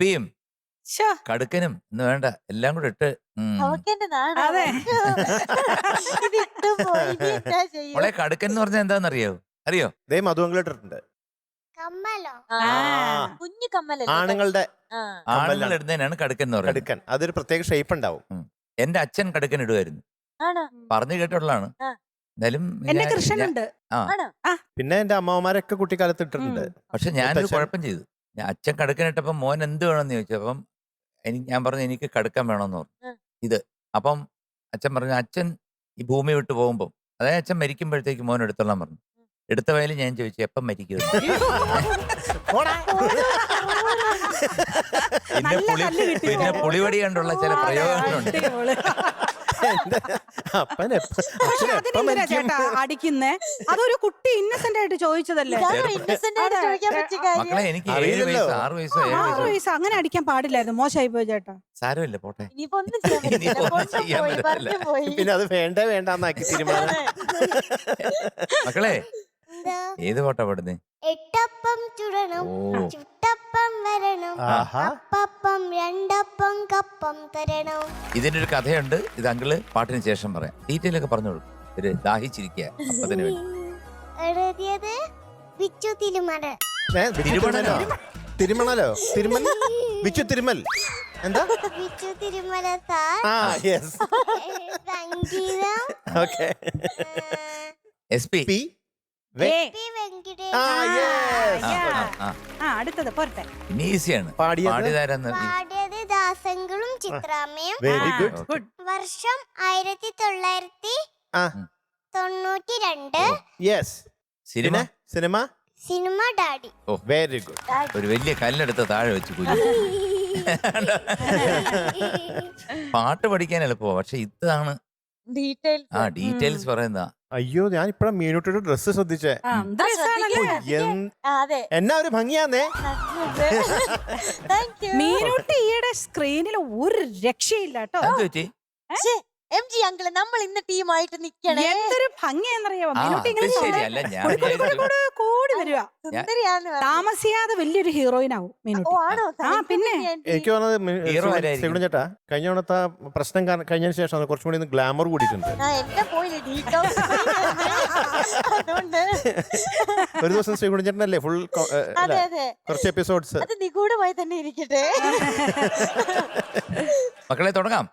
കപ്പിയും കടുക്കനും എന്ന് വേണ്ട. എല്ലാം കൂടെ ഇട്ട് ഉം. അവക്കെന്റെ നാടാ? അതെ. ഇത് ഇട്ടും പോയി. ഇനി എന്താ ചെയ്യും? മോളെ കടുക്കൻ എന്ന് പറഞ്ഞാൽ എന്താണെന്നറിയോ അറിയോ? ദേ മധുവങ്ങളിട്ടിട്ടുണ്ട് കമ്മലോ? ആ, ആ. കുഞ്ഞു കമ്മലല്ലേ? ആണുങ്ങളുടെ ആ. ആണുങ്ങൾ കമ്മലാണ്. ഇടുന്നതിനാണ് കടുക്കൻ എന്ന് പറയുന്നത്. കടുക്കൻ. അതൊരു പ്രത്യേക ഷേപ്പ് ഉണ്ടാവും. എന്റെ അച്ഛൻ കടുക്കൻ ഇടുമായിരുന്നു ആണോ? പറഞ്ഞു കേട്ടുള്ളതാണ് ആ. എന്നാലും എന്റെ ഞാൻ- കൃഷ്ണനുണ്ട്. ആണോ? പിന്നെ എന്റെ അമ്മമാരൊക്കെ കുട്ടിക്കാലത്ത് ഇട്ടിട്ടുണ്ട്. പക്ഷെ ഞാനൊരു മുത്തച്ഛൻ. കുഴപ്പം ചെയ്തു. ഞാൻ അച്ഛൻ കടുക്കനിട്ടപ്പം മോൻ എന്ത് വേണമെന്ന് ചോദിച്ചു. അപ്പം എനിക്ക് ഞാൻ പറഞ്ഞു എനിക്ക് കടുക്കം വേണമെന്ന് പറഞ്ഞു. ഇത്. അപ്പം അച്ഛൻ പറഞ്ഞു അച്ഛൻ ഈ ഭൂമി വിട്ട് പോകുമ്പോൾ അതായത് അച്ഛൻ മരിക്കുമ്പോഴത്തേക്ക് മോൻ എടുത്തോളാൻ പറഞ്ഞു. എടുത്ത വയലിൽ ഞാൻ ചോദിച്ചു എപ്പം മരിക്കും പോടാ. പിന്നെ നല്ല പുളി പിന്നെ പുളിവടി കണ്ടുള്ള ചില പ്രയോഗങ്ങളുണ്ട്. അപ്പൻ എപ്പ- പക്ഷെ അതിനെന്തിനാ ചേട്ടാ അടിക്കുന്നേ? അതൊരു കുട്ടി ഇന്നസെന്റ് ആയിട്ട് ചോദിച്ചതല്ലേ? ആയിട്ട് ചോദിക്കാൻ പറ്റിയ കാര്യം? മക്കളെ എനിക്ക് ഏഴ് അറിയില്ലല്ലോ. വയസ്സ് ആറ് വയസ്സോ ഏഴ് ആറ് വയസ്സോ. വയസ്സ് അങ്ങനെ അടിക്കാൻ പാടില്ലായിരുന്നു. മോശമായി പോയി ചേട്ടാ. സാരമില്ല പോട്ടെ. ഇനിയിപ്പോ ഒന്നും ചെയ്യാൻ പറ്റില്ല. ഇനിയിപ്പോ ഒന്നും കൊണ്ടും ചെയ്യാൻ പോയി പറ്റില്ല. പറഞ്ഞു പോയി. പിന്നെ അത് വേണ്ട വേണ്ടെന്നാക്കി തീരുമാനം. മക്കളെ ഏത് പാട്ടാ പാടുന്നേ? എട്ടപ്പം ചുടണം ചുട്ടപ്പം വരണം അപ്പം അപ്പപ്പം രണ്ടപ്പം കപ്പം തരണം. ഇതിന്റെ ഒരു കഥയുണ്ട്. ഇത് അങ്കിൾ പാട്ടിന് ശേഷം പറയാം. ഡീറ്റെയിൽ ഒക്കെ പറഞ്ഞോളൂ. ഒരു ദാഹിച്ചിരിക്കുക അപ്പത്തിന് വേണ്ടി. എഴുതിയത് വിച്ചു തിരുമല. തിരുമണലോ? തിരുമലോ? തിരുമണലോ? തിരുമൽ? വിച്ചു തിരുമൽ. എന്താ? വിച്ചു തിരുമല സാർ. ആ യെസ്. സംഗീതം ഓക്കെ. S P. ആ അടുത്തത് പോരട്ടെ. ഈസിയാണ്. പാടിയതാരെന്ന് പാടിയത് ചിത്രാമ്മയും. Very good good. വർഷം ആയിരത്തി തൊള്ളായിരത്തി തൊണ്ണൂറ്റി രണ്ട് yes cinema? Cinema? Cinema daddy. Very good ഒരു വലിയ കല്ലെടുത്ത് താഴെ വെച്ച് കുഞ്ഞു പാട്ട് പഠിക്കാൻ എളുപ്പമാണ് പക്ഷെ ഇതാണ് ഡീറ്റെയിൽ ആ ഡീറ്റെയിൽസ് പറയുന്ന അയ്യോ ഞാൻ ഇപ്പഴാ മീനുട്ടിയുടെ ഡ്രസ്സ് ശ്രദ്ധിച്ചേ. എന്ത്? അതെ. എന്നാ ഒരു ഭംഗിയാന്നേ. താങ്ക് യു മീനൂട്ടി ഈയുടെ സ്ക്രീനിൽ ഒരു രക്ഷയില്ല കേട്ടോ. എന്ത് പറ്റി? എം ജി അങ്കിൾ നമ്മൾ ഇന്ന് ടീമായിട്ട് നിക്കണേ. എന്തൊരു ഭംഗിയെന്നറിയാമോ ഇങ്ങനെ ഞാൻ കൂടി കൂടി കൂടി കൂടി കൂടി വരിക. സുന്ദരിയാന്ന് പറഞ്ഞു. താമസിയാതെ വലിയൊരു ഹീറോയിൻ ആവും ഓ മീനൂട്ടി ആണോ? ആ, പിന്നെ. എനിക്ക് തോന്നുന്നത് Hero ആരായിരിക്കും? സെഗുൺ ചേട്ടാ കഴിഞ്ഞ തവണത്തെ ആ പ്രശ്നം കഴിഞ്ഞ കഴിഞ്ഞതിന് ശേഷം കുറച്ചും കൂടി ഗ്ലാമർ കൂടിയിട്ടുണ്ട്. ആ എന്റെ പോയില്ല ഡീറ്റോക്സ് അതുകൊണ്ട് ഒരു ദിവസം ശ്രീകുണൻ ചേട്ടനല്ലേ ഫുൾ അതെ അതെ. കുറച്ച് എപ്പിസോഡ്സ് അത് നിഗൂഢമായി തന്നെ ഇരിക്കട്ടെ. മക്കളെ തുടങ്ങാം.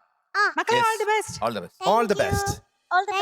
മക്കളെ Yes. All the best all the best all the best all the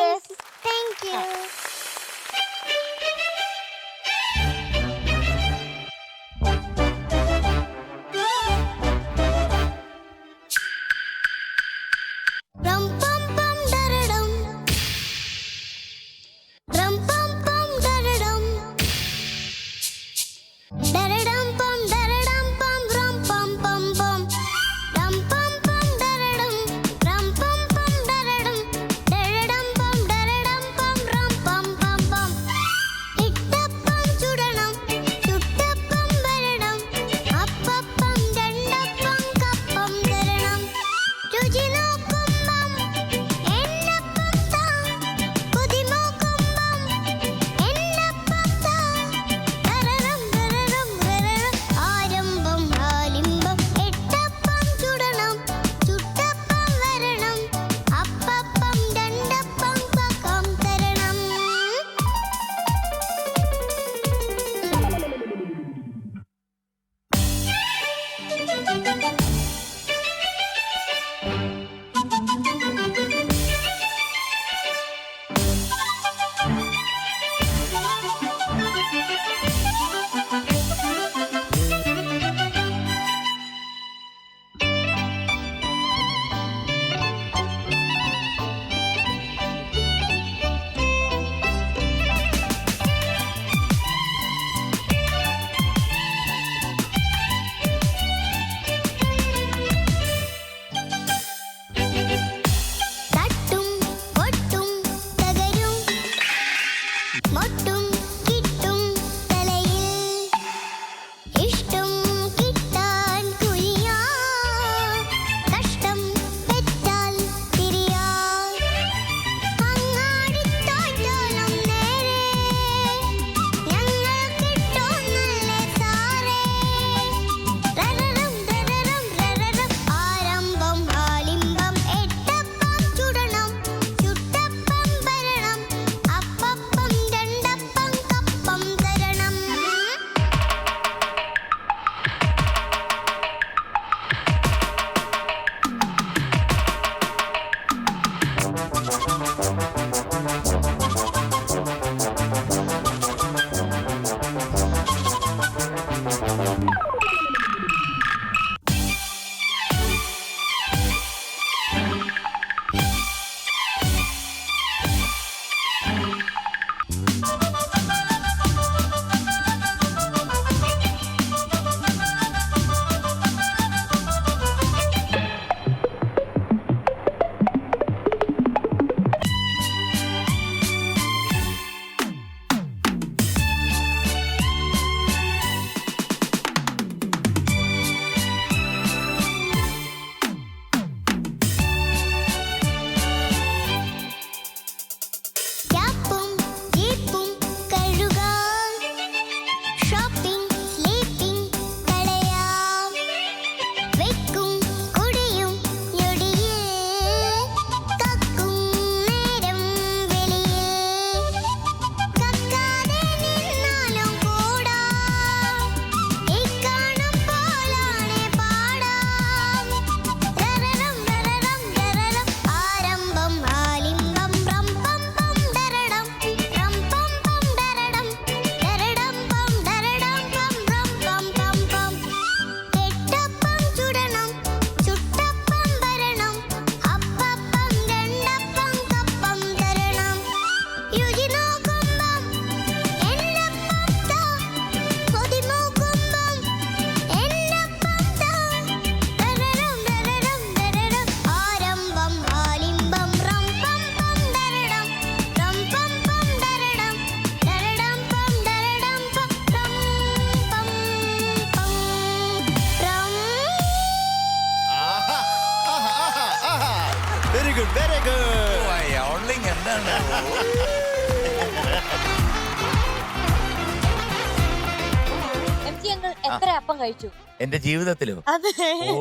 M G ഞങ്ങൾ എത്ര അപ്പം കഴിച്ചു? എന്റെ ജീവിതത്തിലോ? അതെ.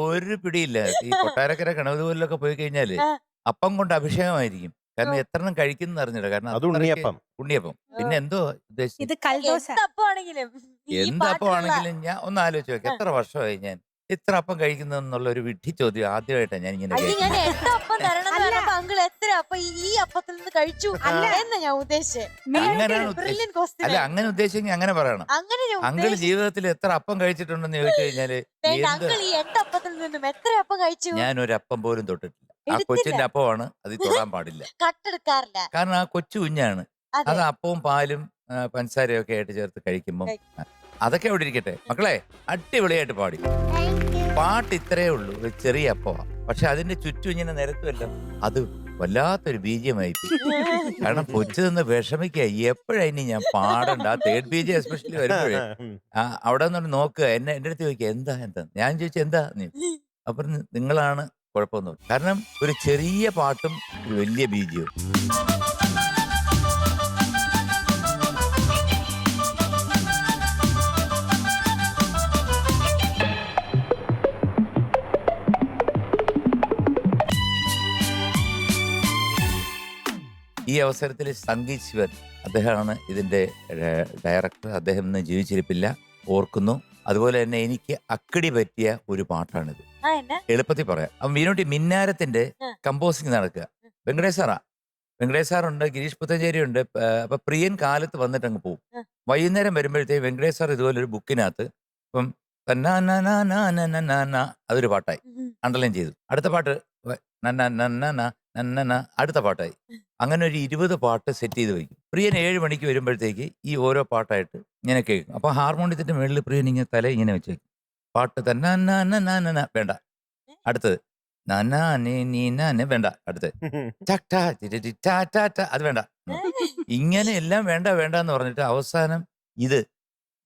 ഒരു പിടിയില്ല. ഈ കൊട്ടാരക്കര കണവതുപോലൊക്കെ പോയി കഴിഞ്ഞാൽ അപ്പം കൊണ്ട് അഭിഷേകമായിരിക്കും. കാരണം എത്ര എണ്ണം കഴിക്കുന്ന അറിഞ്ഞില്ല കാരണം അത് അത്രയ്ക്ക് ഉണ്ണിയപ്പം. ഉണ്ണിയപ്പം. പിന്നെ എന്തോ ഉദ്ദേശിച്ചത് ഇത് കൽദോശ. എന്ത് അപ്പമാണെങ്കിലും? ഈ എന്ത് അപ്പം ആണെങ്കിലും ഞാൻ ഒന്ന് ആലോചിച്ച് നോക്കി. എത്ര വർഷമായി ഞാൻ ഇത്ര അപ്പം കഴിക്കുന്നു എന്നുള്ള ഒരു വിഡ്ഢി ചോദ്യം ആദ്യമായിട്ടാണ് ഞാൻ ഇങ്ങനെ അയ്യോ ഞാൻ എട്ട് അപ്പം തരണം എന്ന് അല്ല. എത്ര അപ്പം ഈ- അപ്പത്തിൽ നിന്ന് കഴിച്ചു അല്ല. എന്ന് ഞാൻ ഉദ്ദേശിച്ചത് അല്ല അങ്ങനെ ഉദ്ദേശിച്ചെങ്കിൽ അങ്ങനെ പറയണം. അങ്ങനെ അങ്കിൾ ജീവിതത്തിൽ എത്ര അപ്പം കഴിച്ചിട്ടുണ്ടെന്ന് ചോദിച്ചു കഴിഞ്ഞാൽ അങ്കിൾ ഈ എട്ട് അപ്പത്തിൽ നിന്നും എത്ര അപ്പം കഴിച്ചു? ഞാൻ ഒരു അപ്പം പോലും തൊട്ടിട്ടില്ല. ആ കൊച്ചിന്റെ അപ്പമാണ് അത് തൊടാൻ പാടില്ല. കട്ടെടുക്കാറില്ല. കാരണം ആ കൊച്ചു കുഞ്ഞാണ്. അത്. അപ്പവും പാലും പഞ്ചസാരയും ഒക്കെ ആയിട്ട് ചേർത്ത് കഴിക്കുമ്പോൾ അതൊക്കെ അവിടെ ഇരിക്കട്ടെ? മക്കളെ അടിപൊളിയായിട്ട് പാടി. പാട്ട് ഇത്രയേ ഉള്ളൂ. ഒരു ചെറിയ അപ്പവാ. പക്ഷെ അതിന്റെ ചുറ്റും ഇങ്ങനെ നിരത്തുമല്ലോ അത് വല്ലാത്തൊരു ബീജമായി കാരണം കൊച്ചു നിന്ന് വിഷമിക്കുക. എപ്പോഴാ ഇനി ഞാൻ പാടണ്ട? ആ തേർഡ് ബീജം എസ്പെഷ്യലി വരുമ്പോഴേ. ആ അവിടെ നിന്ന് നോക്കുക. എന്നെ എന്റെ അടുത്ത് ചോദിക്കുക എന്താ എന്താ? ഞാൻ ചോദിച്ചു എന്താ? നീ അപ്പം നിങ്ങളാണ് കുഴപ്പമൊന്നും കാരണം ഒരു ചെറിയ പാട്ടും ഒരു വലിയ ബീജിയും ഈ അവസരത്തിൽ സംഗീത് ശിവൻ അദ്ദേഹമാണ് ഇതിന്റെ ഡയറക്ടർ അദ്ദേഹം ഇന്ന് ജീവിച്ചിരിപ്പില്ല ഓർക്കുന്നു അതുപോലെ തന്നെ എനിക്ക് അക്കടി പറ്റിയ ഒരു പാട്ടാണിത് എളുപ്പത്തിൽ പറയാം അപ്പം മീനോട്ടി മിന്നാരത്തിന്റെ. കമ്പോസിങ് നടക്കുക വെങ്കടേഷ് സാറാ വെങ്കടേഷ് സാറുണ്ട് ഗിരീഷ് പുത്തഞ്ചേരി ഉണ്ട് അപ്പൊ പ്രിയൻ കാലത്ത് വന്നിട്ട് അങ്ങ് പോകും. വൈകുന്നേരം വരുമ്പോഴത്തേക്ക് വെങ്കടേഷ് സാർ ഇതുപോലെ ഒരു ബുക്കിനകത്ത് ഇപ്പം അതൊരു പാട്ടായി അണ്ടർലൈൻ ചെയ്തു അടുത്ത പാട്ട് നന്ന നന്ന ന നന്ന ന അടുത്ത പാട്ടായി. അങ്ങനെ ഒരു ഇരുപത് പാട്ട് സെറ്റ് ചെയ്ത് വയ്ക്കും പ്രിയൻ ഏഴ് മണിക്ക് വരുമ്പോഴത്തേക്ക് ഈ ഓരോ പാട്ടായിട്ട് ഇങ്ങനെ കേൾക്കും. അപ്പൊ ഹാർമോണിയത്തിന്റെ മുകളിൽ പ്രിയൻ ഇങ്ങനെ തല ഇങ്ങനെ വെച്ചേക്കും. പാട്ട് തന്നെ വേണ്ട. അടുത്തത്. വേണ്ട. അടുത്തത്. ടാ അത് വേണ്ട. ഇങ്ങനെ എല്ലാം വേണ്ട വേണ്ട എന്ന് പറഞ്ഞിട്ട് അവസാനം ഇത്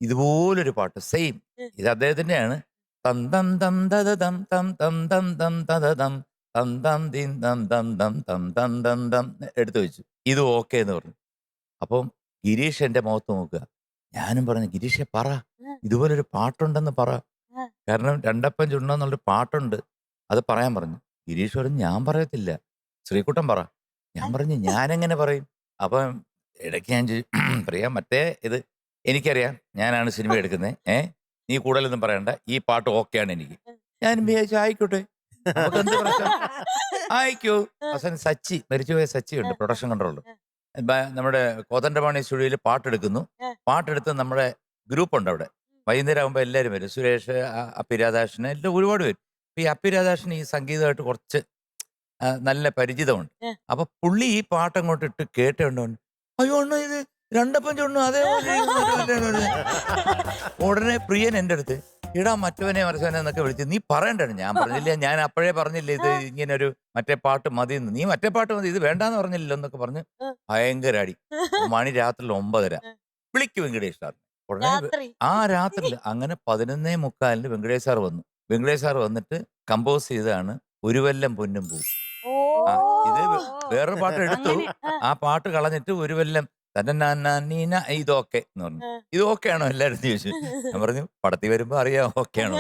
ഇതുപോലൊരു പാട്ട് സെയിം. ഇത് അദ്ദേഹത്തിന്റെയാണ്. തം തം തം തം തം തം തം തം തം തം തം തം തീം തം തം തം തം തം തം തം എടുത്തു വെച്ചു. ഇത് ഓക്കെ എന്ന് പറഞ്ഞു. അപ്പം ഗിരീഷ് എന്റെ മുഖത്ത് നോക്കുക. ഞാനും പറഞ്ഞു ഗിരീഷെ പറ. ഇതുപോലൊരു പാട്ടുണ്ടെന്ന് പറ. കാരണം കാരണം രണ്ടപ്പം ചുണ്ടെന്നുള്ളൊരു പാട്ടുണ്ട്. അത് പറയാൻ പറഞ്ഞു. ഗിരീഷ് പറഞ്ഞു ഞാൻ പറയത്തില്ല. ശ്രീകുട്ടൻ പറ. ഞാൻ പറഞ്ഞു ഞാനെങ്ങനെ പറയും? അപ്പം ഇടയ്ക്ക് ഞാൻ പറയാം പ്രിയ മറ്റേ ഇത് എനിക്കറിയാം. ഞാനാണ് സിനിമ എടുക്കുന്നത് ഏ? നീ കൂടുതലൊന്നും പറയണ്ട. ഈ പാട്ട് ഓക്കെയാണ് എനിക്ക്. ഞാൻ വിചാരിച്ചു ആയിക്കോട്ടെ. നമുക്കെന്ത് പ്രശ്നം? ആയിക്കോ. അവസാനം സച്ചി മരിച്ചുപോയ സച്ചി ഉണ്ട് പ്രൊഡക്ഷൻ കൺട്രോളർ. നമ്മുടെ കോതണ്ടപാണി സ്റ്റുഡിയോയിൽ പാട്ടെടുക്കുന്നു. പാട്ടെടുത്ത് നമ്മുടെ ഗ്രൂപ്പ് ഉണ്ട് അവിടെ. വൈകുന്നേരം ആകുമ്പോൾ എല്ലാവരും വരും. സുരേഷ് അപ്പി രാധാകൃഷ്ണൻ എല്ലാം ഒരുപാട് പേര് അപ്പൊ ഈ അപ്പി രാധാകൃഷ്ണൻ ഈ സംഗീതമായിട്ട് കുറച്ച് നല്ല പരിചിതമുണ്ട്. അപ്പൊ പുള്ളി ഈ പാട്ട് അങ്ങോട്ട് ഇട്ട് കേട്ടുണ്ടോ അയ്യോ അണ്ണാ ഇത് രണ്ടപ്പം ചൊണ്ണു അതേപോലെ ഉടനെ പ്രിയൻ എന്റെ അടുത്ത് ഇടാ മറ്റവനെ മറിച്ചവനെ എന്നൊക്കെ വിളിച്ച് നീ പറയണ്ടാണ് ഞാൻ പറഞ്ഞില്ല ഞാൻ അപ്പോഴേ പറഞ്ഞില്ല ഇത് ഇങ്ങനെ ഒരു മറ്റേ പാട്ട് മതി എന്ന് നീ മറ്റേ പാട്ട് മതി ഇത് വേണ്ടാന്ന് പറഞ്ഞില്ലല്ലോ എന്നൊക്കെ പറഞ്ഞ് ഭയങ്കര അടി. മണി രാത്രി ഒമ്പതര. വിളിക്കും വെങ്കടേഷ് സാർ ഉടനെ ആ രാത്രി. രാത്രിയിൽ. അങ്ങനെ പതിനൊന്നേ മുക്കാലിന് വെങ്കടേഷ് സാർ വന്നു. വെങ്കടേഷ് സാർ വന്നിട്ട് കമ്പോസ് ചെയ്തതാണ് ഒരു വല്ലം പൊന്നും പൂ ഇത് വേറൊരു പാട്ട് എടുത്തു. ആ പാട്ട് കളഞ്ഞിട്ട് ഒരു വല്ലം തന്നെ നീന ഇതൊക്കെ എന്ന് പറഞ്ഞു. ഇതൊക്കെയാണോ ഇത് ഓക്കെ ആണോ എല്ലാവരും ചോദിച്ചു. ഞാൻ പറഞ്ഞു പടത്തി വരുമ്പോ അറിയാം ഓക്കെ ആണോ.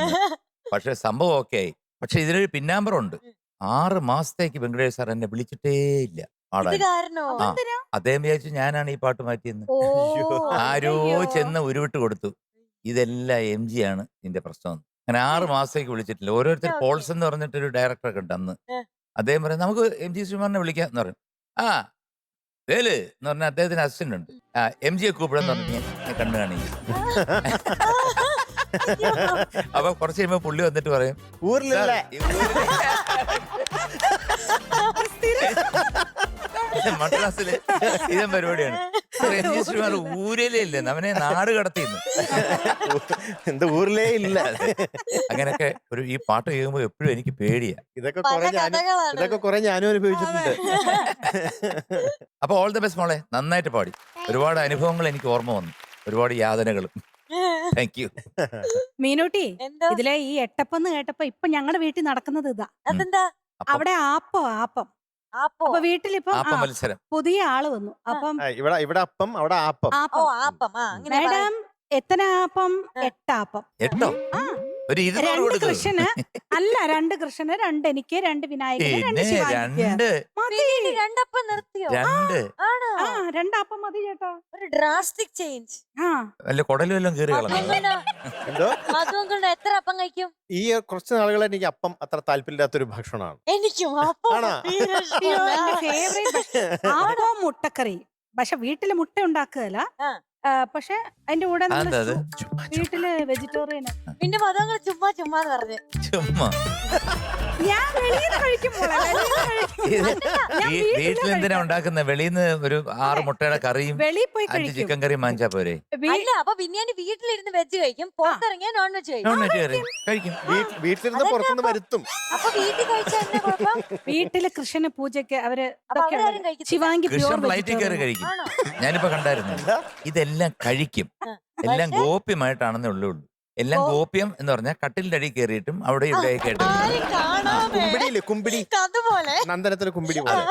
പക്ഷെ സംഭവം ഓക്കെ ആയി പക്ഷെ ഇതിനൊരു പിന്നാമ്പറുണ്ട് ആറ് മാസത്തേക്ക് വെങ്കടേഷ് സാർ എന്നെ വിളിച്ചിട്ടേ ഇല്ല ഇത് പാടാൻ ആ. അദ്ദേഹം വിചാരിച്ചു ഞാനാണ് ഈ പാട്ട് മാറ്റിയെന്ന്. ഓ ആരോ. ചെന്ന് ഉരുവിട്ട് കൊടുത്തു. ഇതെല്ലാം എം ജി ആണ് ഇതിന്റെ പ്രശ്നം അങ്ങനെ ആറ് മാസത്തേക്ക് വിളിച്ചിട്ടില്ല. ഓരോരുത്തർ പോൾസ് എന്ന് പറഞ്ഞിട്ടൊരു ഡയറക്ടറൊക്കെ ഉണ്ട് അന്ന്. അദ്ദേഹം പറയും നമുക്ക് എം ജി ശ്രീമാറിനെ വിളിക്കാം എന്ന് പറയും ആ വേൽ എന്ന് പറഞ്ഞാൽ അദ്ദേഹത്തിന് അസിസ്റ്റന്റ് ഉണ്ട്. ആ എം ജിയെ കൂപ്പിടെന്ന് പറഞ്ഞു ഞാൻ കണ്ണു കാണിക്കും. അപ്പൊ കുറച്ച് കഴിയുമ്പോ പുള്ളി വന്നിട്ട് പറയും ഊരിലല്ല? "സാർ, ഈ ഊരിലെ- മദ്രാസിലെ ഇതൻ പരിപാടിയാണ്. ശ്രീമാർ ഊരലേ ഇല്ല. അവനെ നാട് കടത്തിന്ന് എന്താ ഊരിലേ ഇല്ല. അങ്ങനെയൊക്കെ ഒരു ഈ പാട്ട് കേൾക്കുമ്പോൾ എപ്പോഴും എനിക്ക് പേടിയാ. ഇതൊക്കെ കുറെ ഇതൊക്കെ കുറെ ഞാനും അനുഭവിച്ചിട്ടുണ്ട്. അപ്പൊ ഓൾ ദ ബെസ്റ്റ് മോളെ. നന്നായിട്ട് പാടി. ഒരുപാട് അനുഭവങ്ങൾ എനിക്ക് ഓർമ്മ വന്നു. ഒരുപാട് യാതനകളും. താങ്ക് യു മീനൂട്ടി എന്തോ? ഇതിലെ ഈ എട്ടപ്പം കേട്ടപ്പോ ഇപ്പൊ ഞങ്ങളുടെ വീട്ടിൽ നടക്കുന്നത് ഇതാ. അതെന്താ? അവിടെ ആപ്പം ആപ്പം. അപ്പോ അപ്പൊ വീട്ടിലിപ്പം ആപ്പ ആ, മത്സരം. പുതിയ ആൾ വന്നു. അപ്പം ആ, ഇവിടെ ഇവിടെ അപ്പം അവിടെ ആപ്പം. ഓ ആപ്പം. ആപ്പം. ആ അങ്ങനെ പറ. മാഡം എത്ര ആപ്പം. എട്ടാപ്പം. എട്ടോ? ആ ഒരു ഇരുന്നൂറ് രണ്ട് കൊടുക്കും കൃഷ്ണന് അല്ല രണ്ട് കൃഷ്ണന് രണ്ട് എനിക്ക് രണ്ട് വിനായകന് രണ്ട് പിന്നെ രണ്ട് മതി. രണ്ടപ്പം നിർത്തിയോ? രണ്ട്. ആണോ? ആ രണ്ടാപ്പം മതി ചേട്ടാ. ഒരു ഡ്രാസ്റ്റിക് ചേഞ്ച് ആ. വല്ല കുടലും വല്ലതും കീറി കളഞ്ഞു. എന്തോ? എത്ര അപ്പം കഴിക്കും? ഈ കുറച്ച് നാളുകൾ എനിക്ക് അപ്പം അത്ര താല്പര്യമില്ലാത്തൊരു ഭക്ഷണമാണ്. എനിക്കും അപ്പം ആണോ? തീരെ അയ്യോ, ഇഷ്ടമല്ല. എന്റെ ഫേവറേറ്റ് ആപ്പോ മുട്ടക്കറി? പക്ഷെ വീട്ടിൽ മുട്ട ഉണ്ടാക്കുകയല്ല. ആ. പക്ഷെ അതിന്റെ കൂടെ നമ്മൾ അതെന്താ അത്? വീട്ടിൽ വെജിറ്റേറിയൻ പിന്നെ മതങ്ങൾ ചുമ്മാ ചുമ്മാ എന്ന് പറഞ്ഞു. ചുമ്മാ. ഞാൻ വെളിയിൽ നിന്ന് കഴിക്കും. വീട്ടിൽ എന്തിനാ വെളിയിൽ നിന്ന് ഒരു ആറ് മുട്ടയുടെ കറിയും വെളിയിൽ പോയി അഞ്ച് കഴിക്കും. ചിക്കൻ കറിയും വാങ്ങിച്ചാ പോരെ? അല്ല അപ്പൊ പിന്നെ വീട്ടിലിരുന്ന് വെജ് കഴിക്കും പുറത്തിറങ്ങിയ നോൺ വെജ് കഴിക്കും. നോൺ വെജ് കറി കഴിക്കും. വീ- വീട്ടിലിരുന്ന് പുറത്തുനിന്ന് വരുത്തും. അപ്പൊ വീട്ടിൽ കഴിച്ചാൽ കുഴപ്പം? വീട്ടിൽ കൃഷ്ണന് പൂജയ്ക്ക് അവർ അപ്പൊ ഇതൊക്കെ അവരാരും ഉണ്ട്. കഴിക്കത്തില്ല. ശിവാങ്കി കൃഷ്ണൻ പ്യൂർ ഫ്ലൈറ്റിൽ കയറി കഴിക്കും. ഞാനിപ്പോ കണ്ടായിരുന്നു. ഇതെല്ലാം കഴിക്കും. എല്ലാം ഗോപ്യമായിട്ടാണെന്നേ ഉള്ളൂ. എല്ലാം ഗോപ്യം എന്ന് പറഞ്ഞാൽ കട്ടിലിന്റെ അടി കയറിയിട്ടും അവിടെ ഇവിടെ കേട്ടിട്ടുണ്ട് ആരും കാണാതെ കുമ്പിടിയില്ലേ കുമ്പിടി അതുപോലെ. നന്ദനത്തിന് കുമ്പിടി പോലെ.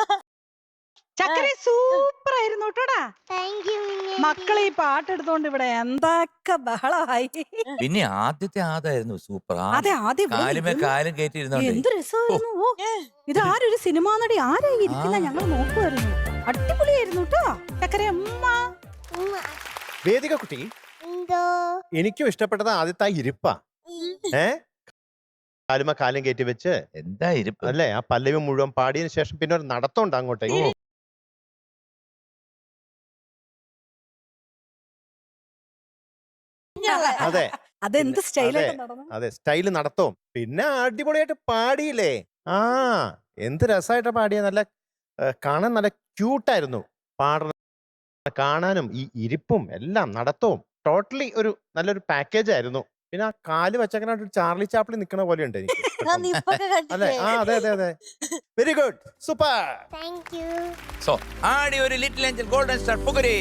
ചക്കര സൂപ്പർ ആയിരുന്നു കേട്ടോടാ. താങ്ക് യു മക്കളെ ഈ പാട്ടെടുത്തോണ്ട് ഇവിടെ എന്തൊക്കെ ബഹളമായി. പിന്നെ ആദ്യത്തെ ആദായിരുന്നു സൂപ്പർ. അതെ ആദ്യം ഇവിടെ കാലുമേ ഇരുന്ന് കാലും കയറ്റിയിരുന്നോണ്ട്. എന്ത് രസമായിരുന്നു. ഓ. ഇത് ആരൊരു സിനിമാ നടി ആരാ ഈ ഇരിക്കുന്ന ഞങ്ങൾ നോക്കുമായിരുന്നു അടിപൊളിയായിരുന്നു കേട്ടോ. ചക്കര അമ്മ. വേദിക കുട്ടി എനിക്കും ഇഷ്ടപ്പെട്ടത് ആദ്യത്തെ ആ ഇരിപ്പാ. ഏ? കാലുമ കാലും കയറ്റി വെച്ച് എന്താ ഇരിപ്പ്? അല്ലേ? ആ പല്ലവി മുഴുവൻ പാടിയതിനു ശേഷം പിന്നെ ഒരു നടത്തമുണ്ട് അങ്ങോട്ടേക്ക് അതെ. അതെന്ത് സ്റ്റൈല സ്റ്റൈലായിട്ട് അതെ. നടന്നു? അതെ സ്റ്റൈൽ നടത്തവും. പിന്നെ അടിപൊളിയായിട്ട് പാടിയില്ലേ? ആ എന്ത് രസമായിട്ട് പാടിയ. നല്ല കാണാൻ നല്ല ക്യൂട്ടായിരുന്നു പാടുന്ന കാണാനും ഈ ഇരിപ്പും എല്ലാം നടത്തവും. ടോട്ടലി ഒരു നല്ലൊരു പാക്കേജ് ആയിരുന്നു. പിന്നെ ആ കാൽ വെച്ചങ്ങനെ ചാർലി ചാപ്പിളി നിക്കണ പോലെ ഉണ്ട് എനിക്ക് അല്ലെ ആ അതെ അതെ അതെ. Very good super thank you so ആടി ഒരു ലിറ്റിൽ ഏഞ്ചൽ ഗോൾഡൻ സ്റ്റാർ പുകരേ.